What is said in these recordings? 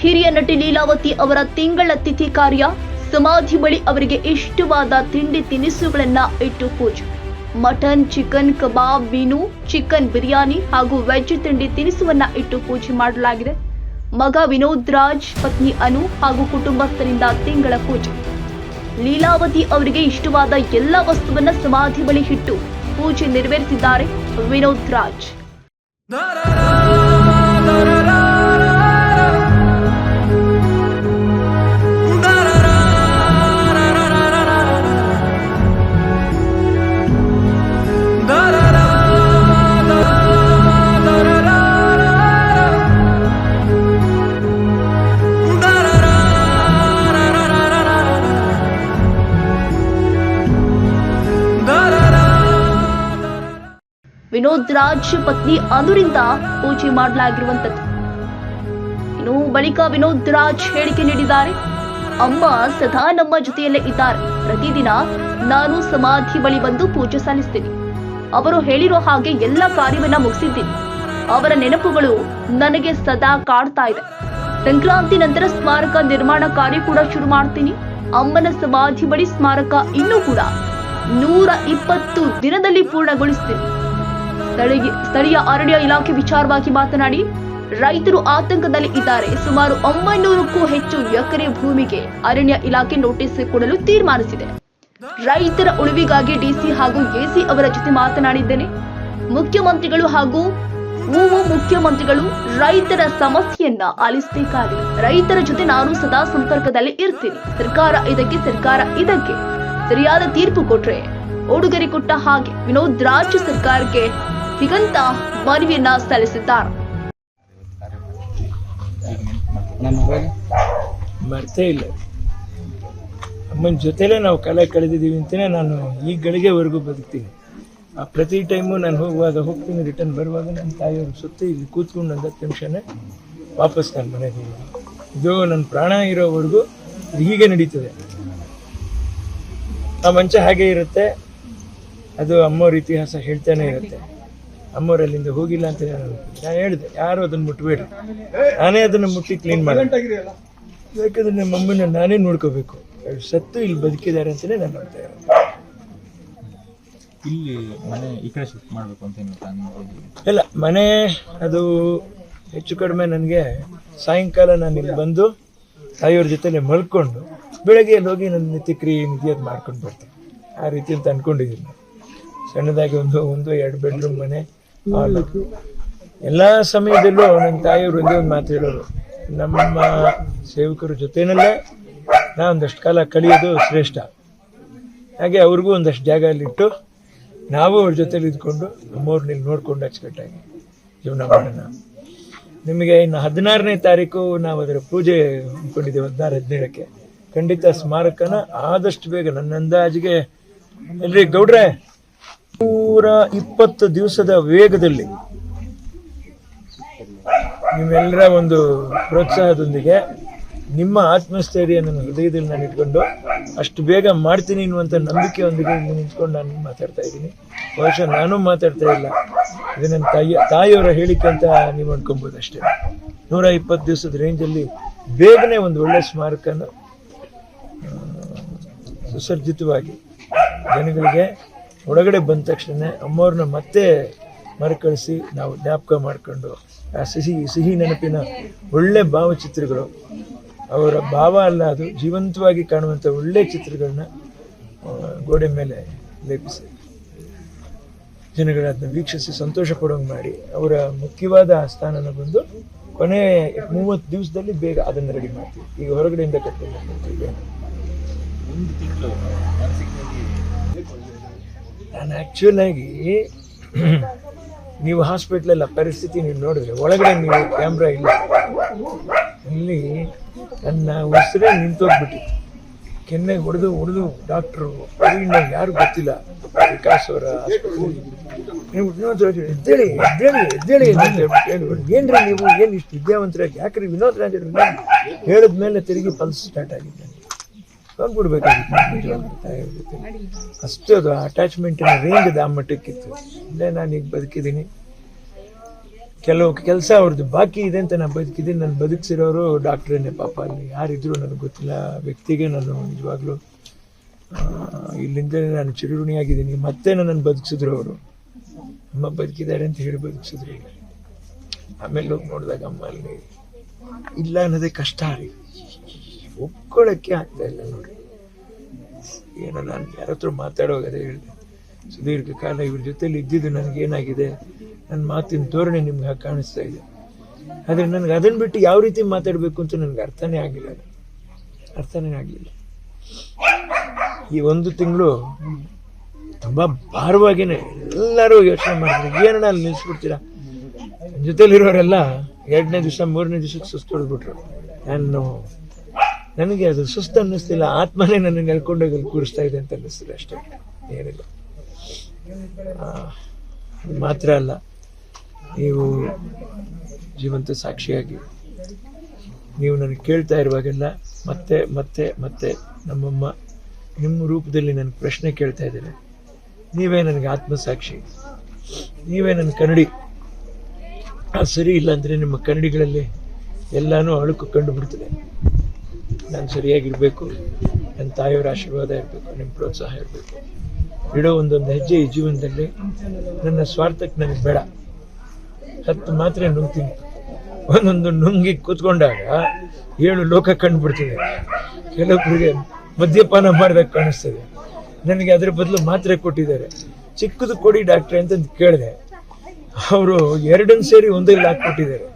ಹಿರಿಯ ನಟಿ ಲೀಲಾವತಿ ಅವರ ತಿಂಗಳ ತಿಥಿ ಕಾರ್ಯ, ಸಮಾಧಿ ಬಳಿ ಅವರಿಗೆ ಇಷ್ಟವಾದ ತಿಂಡಿ ತಿನಿಸುಗಳನ್ನ ಇಟ್ಟು ಪೂಜೆ. ಮಟನ್, ಚಿಕನ್, ಕಬಾಬ್, ಮೀನು, ಚಿಕನ್ ಬಿರಿಯಾನಿ ಹಾಗೂ ವೆಜ್ ತಿಂಡಿ ತಿನಿಸುವನ್ನ ಇಟ್ಟು ಪೂಜೆ ಮಾಡಲಾಗಿದೆ. ಮಗ ವಿನೋದ್ ರಾಜ್, ಪತ್ನಿ ಅನು ಹಾಗೂ ಕುಟುಂಬಸ್ಥರಿಂದ ತಿಂಗಳ ಪೂಜೆ. ಲೀಲಾವತಿ ಅವರಿಗೆ ಇಷ್ಟವಾದ ಎಲ್ಲ ವಸ್ತುವನ್ನ ಸಮಾಧಿ ಬಳಿ ಇಟ್ಟು ಪೂಜೆ ನೆರವೇರಿಸಿದ್ದಾರೆ ವಿನೋದ್ ರಾಜ್. ವಿನೋದ್ ರಾಜ್ ಪತ್ನಿ ಅನುರಿಂದ ಪೂಜೆ ಮಾಡಲಾಗಿರುವಂತದ್ದು ಇನ್ನು ಬಳಿಕ ವಿನೋದ್ ರಾಜ್ ಹೇಳಿಕೆ ನೀಡಿದ್ದಾರೆ ಅಮ್ಮ ಸದಾ ನಮ್ಮ ಜೊತೆಯಲ್ಲೇ ಇದ್ದಾರೆ. ಪ್ರತಿದಿನ ನಾನು ಸಮಾಧಿ ಬಳಿ ಬಂದು ಪೂಜೆ ಸಲ್ಲಿಸ್ತೀನಿ. ಅವರು ಹೇಳಿರೋ ಹಾಗೆ ಎಲ್ಲ ಕಾರ್ಯವನ್ನ ಮುಗಿಸಿದ್ದೀನಿ. ಅವರ ನೆನಪುಗಳು ನನಗೆ ಸದಾ ಕಾಡ್ತಾ ಇದೆ. ಸಂಕ್ರಾಂತಿ ನಂತರ ಸ್ಮಾರಕ ನಿರ್ಮಾಣ ಕಾರ್ಯ ಕೂಡ ಶುರು ಮಾಡ್ತೀನಿ. ಅಮ್ಮನ ಸಮಾಧಿ ಬಳಿ ಸ್ಮಾರಕ ಇನ್ನೂ ಕೂಡ ನೂರ ಇಪ್ಪತ್ತು ದಿನದಲ್ಲಿ ಪೂರ್ಣಗೊಳಿಸ್ತೀನಿ. ಸ್ಥಳೀಯ ಅರಣ್ಯ ಇಲಾಖೆ ವಿಚಾರವಾಗಿ ಮಾತನಾಡಿ, ರೈತರು ಆತಂಕದಲ್ಲಿ ಇದ್ದಾರೆ. ಸುಮಾರು ಒಂಬೈನೂರಕ್ಕೂ ಹೆಚ್ಚು ಎಕರೆ ಭೂಮಿಗೆ ಅರಣ್ಯ ಇಲಾಖೆ ನೋಟಿಸ್ ಕೊಡಲು ತೀರ್ಮಾನಿಸಿದೆ. ರೈತರ ಉಳಿವಿಗಾಗಿ ಡಿಸಿ ಹಾಗೂ ಎಸಿ ಅವರ ಜೊತೆ ಮಾತನಾಡಿದ್ದೇನೆ. ಮುಖ್ಯಮಂತ್ರಿಗಳು ಹಾಗೂ ಮೂವು ಮುಖ್ಯಮಂತ್ರಿಗಳು ರೈತರ ಸಮಸ್ಯೆಯನ್ನ ಆಲಿಸಬೇಕಾಗಿದೆ ರೈತರ ಜೊತೆ ನಾನು ಸದಾ ಸಂಪರ್ಕದಲ್ಲಿ ಇರ್ತೀನಿ. ಸರ್ಕಾರ ಇದಕ್ಕೆ ಸರ್ಕಾರ ಇದಕ್ಕೆ. ಸರಿಯಾದ ತೀರ್ಪು ಕೊಟ್ರೆ, ಉಡುಗೊರೆ ಕೊಟ್ಟ ಹಾಗೆ ವಿನೋದ್ ರಾಜ್ಯ ಸರ್ಕಾರಕ್ಕೆ ಹೀಗಂತ ಮನವಿಯನ್ನ ಸಲ್ಲಿಸಿದ್ದಾರೆ. ಮರ್ತೇ ಇಲ್ಲ. ಅಮ್ಮನ ಜೊತೆಲೇ ನಾವು ಕಲೆ ಕಳೆದಿದ್ದೀವಿ ಅಂತಲೇ ನಾನು ಈ ಗಳಿಗೆವರೆಗೂ ಬದುಕ್ತೀನಿ. ಆ ಪ್ರತಿ ಟೈಮು ನಾನು ಹೋಗುವಾಗ ಹೋಗ್ತೀನಿ ರಿಟರ್ನ್ ಬರುವಾಗ ನನ್ನ ತಾಯಿಯವ್ರ ಸುತ್ತಿ ಇಲ್ಲಿ ಕೂತ್ಕೊಂಡು ಒಂದು ಹತ್ತು ನಿಮಿಷನೇ ವಾಪಸ್ ನಾನು ಮನೆಗೆ ಇದು ನನ್ನ ಪ್ರಾಣ ಇರೋವರೆಗೂ ಹೀಗೆ ನಡೀತದೆ. ಆ ಮಂಚ ಹಾಗೆ ಇರುತ್ತೆ. ಅದು ಅಮ್ಮವ್ರ ಇತಿಹಾಸ ಹೇಳ್ತಾನೆ ಇರುತ್ತೆ. ಅಮ್ಮವ್ರು ಅಲ್ಲಿಂದ ಹೋಗಿಲ್ಲ ಅಂತ ನಾನು ನಾನು ಹೇಳಿದೆ ಯಾರು ಅದನ್ನು ಮುಟ್ಟಬೇಡಿ ನಾನೇ ಅದನ್ನು ಮುಟ್ಟಿ ಕ್ಲೀನ್ ಮಾಡಿ ಯಾಕಂದ್ರೆ ನಮ್ಮ ಅಮ್ಮನ ನಾನೇ ನೋಡ್ಕೋಬೇಕು. ಸತ್ತು ಇಲ್ಲಿ ಬದುಕಿದ್ದಾರೆ ಅಂತಲೇ ನಾನು ನೋಡ್ತಾ ಇರೋದು. ಇಲ್ಲಿ ಮನೆ ಈ ಕಡೆ ಶಿಫ್ಟ್ ಮಾಡಬೇಕು ಅಂತ ಇಲ್ಲ ಮನೆ ಅದು ಹೆಚ್ಚು ಕಡಿಮೆ ನನಗೆ ಸಾಯಂಕಾಲ ನಾನು ಇಲ್ಲಿ ಬಂದು ತಾಯಿಯವ್ರ ಜೊತೆಲೆ ಮಲ್ಕೊಂಡು ಬೆಳಗ್ಗೆ ಅಲ್ಲಿ ಹೋಗಿ ನನ್ನ ನಿತ್ಯಕ್ರಿಯೆ ನಿಧಿಯದು ಮಾಡ್ಕೊಂಡು ಬರ್ತೀನಿ. ಆ ರೀತಿ ಅಂತ ಅನ್ಕೊಂಡಿದ್ದೀನಿ. ನಾನು. ಸಣ್ಣದಾಗಿ ಒಂದು ಒಂದು ಎರಡು ಬೆಡ್ರೂಮ್ ಮನೆ. ಎಲ್ಲ ಸಮಯದಲ್ಲೂ ನನ್ನ ತಾಯಿಯವರು ಒಂದೇ ಒಂದು ಮಾತು ಹೇಳೋರು ನಮ್ಮ ಸೇವಕರ ಜೊತೆನಲ್ಲೇ ನಾ ಒಂದಷ್ಟು ಕಾಲ ಕಳೆಯೋದು ಶ್ರೇಷ್ಠ. ಹಾಗೆ ಅವ್ರಿಗೂ ಒಂದಷ್ಟು ಜಾಗ ಅಲ್ಲಿಟ್ಟು ನಾವು ಅವ್ರ ಜೊತೆಲಿ ಇದ್ಕೊಂಡು ನಮ್ಮವ್ರನ್ನ ನೋಡ್ಕೊಂಡು ಅಚ್ಚುಕಟ್ಟಾಗಿ ಜೀವನ ಮಾಡೋಣ. ನಿಮಗೆ ಇನ್ನು ಹದಿನಾರನೇ ತಾರೀಕು ನಾವು ಅದರ ಪೂಜೆ ಹಮ್ಮಿಕೊಂಡಿದ್ದೇವೆ ಹದಿನಾರು, ಹದಿನೇಳಕ್ಕೆ. ಖಂಡಿತ ಸ್ಮಾರಕನ ಆದಷ್ಟು ಬೇಗ ನನ್ನ ಅಂದಾಜಿಗೆ ಎಲ್ರಿ ಗೌಡ್ರೆ ನೂರ ಇಪ್ಪತ್ತು ದಿವಸದ ವೇಗದಲ್ಲಿ ನಿಮ್ಮೆಲ್ಲರ ಒಂದು ಪ್ರೋತ್ಸಾಹದೊಂದಿಗೆ ನಿಮ್ಮ ಆತ್ಮಸ್ಥೈರ್ಯ ನನ್ನ ಹೃದಯದಲ್ಲಿ ನಾನು ಇಟ್ಕೊಂಡು ಅಷ್ಟು ಬೇಗ ಮಾಡ್ತೀನಿ ಅನ್ನುವಂಥ ನಂಬಿಕೆಯೊಂದಿಗೆ ಇಲ್ಲಿ ನಿಂತ್ಕೊಂಡು ನಾನು ಮಾತಾಡ್ತಾ ಇದ್ದೀನಿ. ಬಹುಶಃ ನಾನು ಮಾತಾಡ್ತಾ ಇಲ್ಲ. ಇದು ನನ್ನ ತಾಯಿಯ ತಾಯಿಯವರ ಹೇಳಿಕೆ ಅಂತ ನೀವು ಅನ್ಕೊಬೋದು ಅಷ್ಟೇ ನೂರ ಇಪ್ಪತ್ತು ದಿವಸದ ರೇಂಜಲ್ಲಿ ಬೇಗನೆ ಒಂದು ಒಳ್ಳೆ ಸ್ಮಾರಕನ ಸುಸರ್ಜಿತವಾಗಿ ಜನಗಳಿಗೆ ಒಳಗಡೆ ಬಂದ ತಕ್ಷಣ ಅಮ್ಮವ್ರನ್ನ ಮತ್ತೆ ಮರುಕಳಿಸಿ ನಾವು ಜ್ಞಾಪಕ ಮಾಡಿಕೊಂಡು ಆ ಸಿಹಿ ಸಿಹಿ ನೆನಪಿನ ಒಳ್ಳೆ ಭಾವಚಿತ್ರಗಳು. ಅವರ ಭಾವ ಅಲ್ಲ ಅದು, ಜೀವಂತವಾಗಿ ಕಾಣುವಂಥ ಒಳ್ಳೆ ಚಿತ್ರಗಳನ್ನ ಗೋಡೆ ಮೇಲೆ ಲೇಪಿಸಿ. ಜನಗಳನ್ನ ವೀಕ್ಷಿಸಿ ಸಂತೋಷ ಪಡೋಂಗೆ ಮಾಡಿ ಅವರ ಮುಖ್ಯವಾದ ಸ್ಥಾನನ ಬಂದು ಕೊನೆ ಮೂವತ್ತು ದಿವಸದಲ್ಲಿ ಬೇಗ ಅದನ್ನು ರೆಡಿ ಮಾಡ್ತೀವಿ. ಈಗ ಹೊರಗಡೆಯಿಂದ ಕಟ್ಟಿಲ್ಲ ನಾನು ಆ್ಯಕ್ಚುಲಾಗಿ ನೀವು ಹಾಸ್ಪಿಟ್ಲಲ್ಲ ಪರಿಸ್ಥಿತಿ ನೀವು ನೋಡಿದ್ರೆ, ಒಳಗಡೆ ನೀವು ಕ್ಯಾಮ್ರಾ ಇಲ್ಲ. ಇಲ್ಲಿ ನನ್ನ ಉಸಿರೇ ನಿಂತೋಗ್ಬಿಟ್ಟಿತ್ತು ಕೆನ್ನೆಗೆ ಹೊಡೆದು ಹೊಡೆದು ಡಾಕ್ಟ್ರು ಪ್ರವೀಣ್ ಯಾರು ಗೊತ್ತಿಲ್ಲ. ವಿಕಾಸ್ ಅವರ ನೀವು ವಿನೋದ್ ಎದ್ದೇಳಿ ಎದ್ದೇಳಿ ಎದ್ದೇಳಿ ಏನ್ರಿ ನೀವು, ಏನು ಇಷ್ಟು ವಿದ್ಯಾವಂತರಾಗಿ? ಯಾಕ್ರಿ ವಿನೋದ್ ರಾಜ್ ಹೇಳಿದ ಮೇಲೆ ತಿರುಗಿ ಪಲ್ಸ್ ಸ್ಟಾರ್ಟ್ ಆಗಿದ್ದೆ ಹೋಗ್ಬಿಡ್ಬೇಕಾಗಿತ್ತು ನಾನು ನಿಜವಾಗ್ಲೂ ಅಷ್ಟು ಅದು ಅಟ್ಯಾಚ್ಮೆಂಟಿನ ರೇಂಜ್ ಆ ಮಟ್ಟಕ್ಕಿತ್ತು. ಇಲ್ಲೇ ನಾನು ಈಗ ಬದುಕಿದ್ದೀನಿ. ಕೆಲವು ಕೆಲಸ ಅವ್ರದ್ದು ಬಾಕಿ ಇದೆ ಅಂತ ನಾನು ಬದುಕಿದ್ದೀನಿ. ನಾನು ಬದುಕಿಸಿರೋರು ಡಾಕ್ಟ್ರೇನೆ ಪಾಪ. ಅಲ್ಲಿ ಯಾರಿದ್ರು ನನಗೆ ಗೊತ್ತಿಲ್ಲ. ವ್ಯಕ್ತಿಗೆ ನಾನು ನಿಜವಾಗ್ಲೂ ಇಲ್ಲಿಂದಲೇ ಇಲ್ಲಿಂದ ನಾನು ಚಿರುಣಿಯಾಗಿದ್ದೀನಿ ಮತ್ತೆ ನನ್ನನ್ನು ಬದುಕಿಸಿದ್ರು ಅವರು. ಅಮ್ಮ ಬದುಕಿದ್ದಾರೆ ಅಂತ ಹೇಳಿ ಬದುಕಿಸಿದ್ರು. ಆಮೇಲೆ ಹೋಗಿ ನೋಡಿದಾಗ ಅಮ್ಮ ಅಲ್ಲಿ ಇಲ್ಲ ಅನ್ನೋದೇ ಕಷ್ಟ ರೀ. ಒಪ್ಕೊಳ್ಳೋಕ್ಕೆ ಆಗ್ತಾ ಇಲ್ಲ ನೋಡಿ ಏನೋ ನಾನು ಯಾರ ಹತ್ರ ಮಾತಾಡುವಾಗ ಹೇಳಿದೆ. ಸುದೀರ್ಘ ಕಾಲ ಇವ್ರ ಜೊತೆಲಿ ಇದ್ದಿದ್ದು ನನಗೇನಾಗಿದೆ? ನನ್ನ ಮಾತಿನ ಧೋರಣೆ ನಿಮ್ಗೆ ಹಾಗೆ ಕಾಣಿಸ್ತಾ ಇದೆ. ಆದರೆ ನನಗೆ ಅದನ್ನು ಬಿಟ್ಟು ಯಾವ ರೀತಿ ಮಾತಾಡಬೇಕು ಅಂತ ನನಗೆ ಅರ್ಥನೇ ಆಗಿಲ್ಲ ಅರ್ಥನೇ ಆಗಲಿಲ್ಲ ಈ ಒಂದು ತಿಂಗಳು ತುಂಬ ಭಾರವಾಗಿನೇ ಎಲ್ಲರೂ ಯೋಚನೆ ಮಾಡಿದ್ರು. ಏನಣ್ಣ ಅಲ್ಲಿ ನಿಲ್ಲಿಸ್ಬಿಡ್ತೀರಾ ಜೊತೆಲಿರೋರೆಲ್ಲ ಎರಡನೇ ದಿವಸ, ಮೂರನೇ ದಿವಸಕ್ಕೆ ಸುಸ್ತು ಹೊಡೆದ್ಬಿಟ್ರು. ನಾನು ನನಗೆ ಅದು ಸುಸ್ತು ಅನ್ನಿಸ್ತಿಲ್ಲ ಆತ್ಮನೇ ನನ್ನ ನೆಲ್ಕೊಂಡು ಹೋಗಿ ಕೂರಿಸ್ತಾ ಇದೆ ಅಂತ ಅನ್ನಿಸ್ತಿದೆ ಅಷ್ಟೇ. ಏನಿಲ್ಲ. ಆ, ಮಾತ್ರ ಅಲ್ಲ. ನೀವು ಜೀವಂತ ಸಾಕ್ಷಿಯಾಗಿ ನೀವು ನನಗೆ ಕೇಳ್ತಾ ಇರುವಾಗೆಲ್ಲ ಮತ್ತೆ ಮತ್ತೆ ಮತ್ತೆ ನಮ್ಮಮ್ಮ ನಿಮ್ಮ ರೂಪದಲ್ಲಿ ನನಗೆ ಪ್ರಶ್ನೆ ಕೇಳ್ತಾ ಇದ್ದಾರೆ. ನೀವೇ ನನಗೆ ಆತ್ಮಸಾಕ್ಷಿ. ನೀವೇ ನನ್ನ ಕನ್ನಡಿ. ಅದು ಸರಿ ಇಲ್ಲ ನಿಮ್ಮ ಕನ್ನಡಿಗಳಲ್ಲಿ ಎಲ್ಲನೂ ಅಳುಕು ಕಂಡು ಬಿಡ್ತದೆ. ನಾನು ಸರಿಯಾಗಿರಬೇಕು, ನನ್ನ ತಾಯಿಯವರ ಆಶೀರ್ವಾದ ಇರಬೇಕು, ನಿಮ್ಮ ಪ್ರೋತ್ಸಾಹ ಇರಬೇಕು. ಇಡೋ ಒಂದೊಂದು ಹೆಜ್ಜೆ ಈ ಜೀವನದಲ್ಲಿ ನನ್ನ ಸ್ವಾರ್ಥಕ್ಕೆ ನನಗೆ ಬೇಡ. ಹತ್ತು ಮಾತ್ರೆ ನುಂಗ್ತೀನಿ. ಒಂದೊಂದು ನುಂಗಿ ಕೂತ್ಕೊಂಡಾಗ ಏಳು ಲೋಕ ಕಂಡುಬಿಡ್ತದೆ. ಕೆಲವೊಬ್ಬರಿಗೆ ಮದ್ಯಪಾನ ಮಾಡಿದಾಗ ಕಾಣಿಸ್ತದೆ. ನನಗೆ ಅದರ ಬದಲು ಮಾತ್ರೆ ಕೊಟ್ಟಿದ್ದಾರೆ. ಚಿಕ್ಕದು ಕೊಡಿ ಡಾಕ್ಟ್ರೆ ಅಂತ ಕೇಳಿದೆ. ಅವರು ಎರಡನ್ನು ಸೇರಿ ಒಂದೇ ಲಾಕ್ ಕೊಟ್ಟಿದ್ದಾರೆ.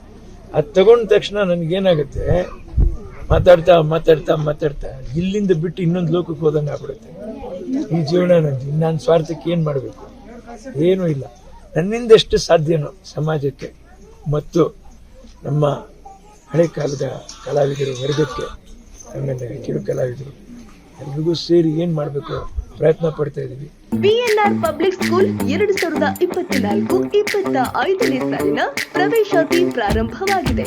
ಅದು ತಗೊಂಡ ತಕ್ಷಣ ನನಗೇನಾಗುತ್ತೆ? ಮಾತಾಡ್ತಾ ಮಾತಾಡ್ತಾ ಮಾತಾಡ್ತಾ, ಇಲ್ಲಿಂದ ಬಿಟ್ಟು ಇನ್ನೊಂದು ಲೋಕಕ್ಕೆ ಹೋದಂಗೆ ಆಗ್ಬಿಡುತ್ತೆ. ಈ ಜೀವನ ನಂದು ನಾನು ಸ್ವಾರ್ಥಕ್ಕೆ ಏನು ಮಾಡಬೇಕು? ಏನೂ ಇಲ್ಲ. ನನ್ನಿಂದಷ್ಟು ಸಾಧ್ಯನೋ ಸಮಾಜಕ್ಕೆ, ಮತ್ತು ನಮ್ಮ ಹಳೆ ಕಾಲದ ಕಲಾವಿದರು ವರ್ಗಕ್ಕೆ ಆಮೇಲೆ ಕಿರು ಕಲಾವಿದರು, ಎಲ್ರಿಗೂ ಸೇರಿ ಏನು ಮಾಡಬೇಕು ಪ್ರಯತ್ನ ಪಡ್ತಾ ಇದ್ದೀವಿ. ಬಿಎನ್ಆರ್ ಪಬ್ಲಿಕ್ ಸ್ಕೂಲ್ ಎರಡು ಸಾವಿರದ ಇಪ್ಪತ್ನಾಲ್ಕು, ಇಪ್ಪತ್ತ ಐದನೇ ಸಾಲಿನ ಪ್ರವೇಶಾತಿ ಪ್ರಾರಂಭವಾಗಿದೆ.